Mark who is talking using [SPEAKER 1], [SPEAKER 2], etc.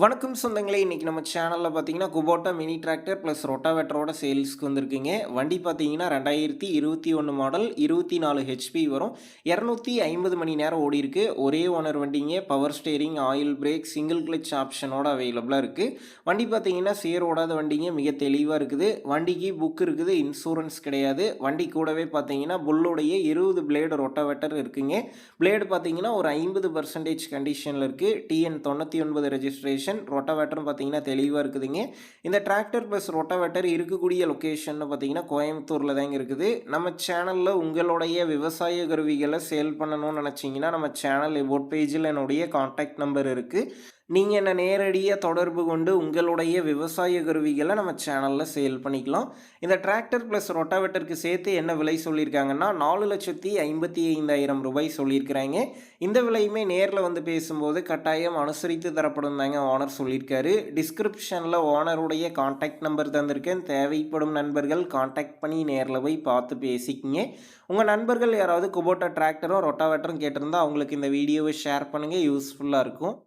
[SPEAKER 1] வணக்கம் சொந்தங்களே இன்றைக்கி நம்ம சேனலில் பார்த்தீங்கன்னா குபோட்டா மினி டிராக்டர் ப்ளஸ் ரொட்டாவேட்டரோட சேல்ஸ்க்கு வந்திருக்குங்க. வண்டி பார்த்தீங்கன்னா ரெண்டாயிரத்தி இருபத்தி ஒன்று மாடல் இருபத்தி நாலு ஹெச்பி வரும். இரநூத்தி ஐம்பது மணி நேரம் ஓடி இருக்கு. ஒரே ஓனர் வண்டிங்க power steering oil brake single clutch ஆப்ஷனோட அவைலபிளாக இருக்குது வண்டி பார்த்தீங்கன்னா சேர் ஓடாத வண்டிங்க மிக தெளிவாக இருக்குது. வண்டிக்கு புக் இருக்குது இன்சூரன்ஸ் கிடையாது. வண்டி கூடவே பார்த்தீங்கன்னா புல்லுடைய இருபது பிளேடு ரொட்டாவேட்டர் இருக்குங்க. பிளேடு பார்த்தீங்கன்னா ஒரு ஐம்பது பர்சன்டேஜ் கண்டிஷனில் இருக்குது டிஎன் தொண்ணூற்றி ஒன்பது ரெஜிஸ்ட்ரேஷன் ரொட்டவேட்டர்னு பார்த்தீங்கன்னா தெளிவாக இருக்குதுங்க. இந்த டிராக்டர் ப்ளஸ் ரொட்டவேட்டர் இருக்கக்கூடிய லொக்கேஷன் பார்த்தீங்கன்னா கோயம்புத்தூரில் தாங்க இருக்குது. நம்ம சேனலில் உங்களுடைய விவசாய கருவிகளை சேல் பண்ணணும்னு நினச்சிங்கன்னா நம்ம சேனல் வெப் பேஜில் என்னுடைய காண்டாக்ட் நம்பர் இருக்குது நீங்கள் என்ன நேரடியாக தொடர்பு கொண்டு உங்களுடைய விவசாய கருவிகளை நம்ம சேனலில் சேல் பண்ணிக்கலாம். இந்த டிராக்டர் ப்ளஸ் ரொட்டாவேட்டருக்கு சேர்த்து என்ன விலை சொல்லியிருக்காங்கன்னா நாலு லட்சத்தி ஐம்பத்தி ஐந்தாயிரம் ரூபாய் சொல்லியிருக்கிறாங்க. இந்த விலையுமே நேரில் வந்து பேசும்போது கட்டாயம் அனுசரித்து தரப்படும் தாங்க ஓனர் சொல்லியிருக்காரு. டிஸ்கிரிப்ஷனில் ஓனருடைய காண்டாக்ட் நம்பர் தந்திருக்கேன். தேவைப்படும் நண்பர்கள் காண்டாக்ட் பண்ணி நேரில் போய் பார்த்து பேசிக்கிங்க. உங்கள் நண்பர்கள் யாராவது குபோட்டா டிராக்டரும் ரொட்டாவேட்டரும் கேட்டிருந்தால் அவங்களுக்கு இந்த வீடியோவை ஷேர் பண்ணுங்கள் யூஸ்ஃபுல்லாக இருக்கும்.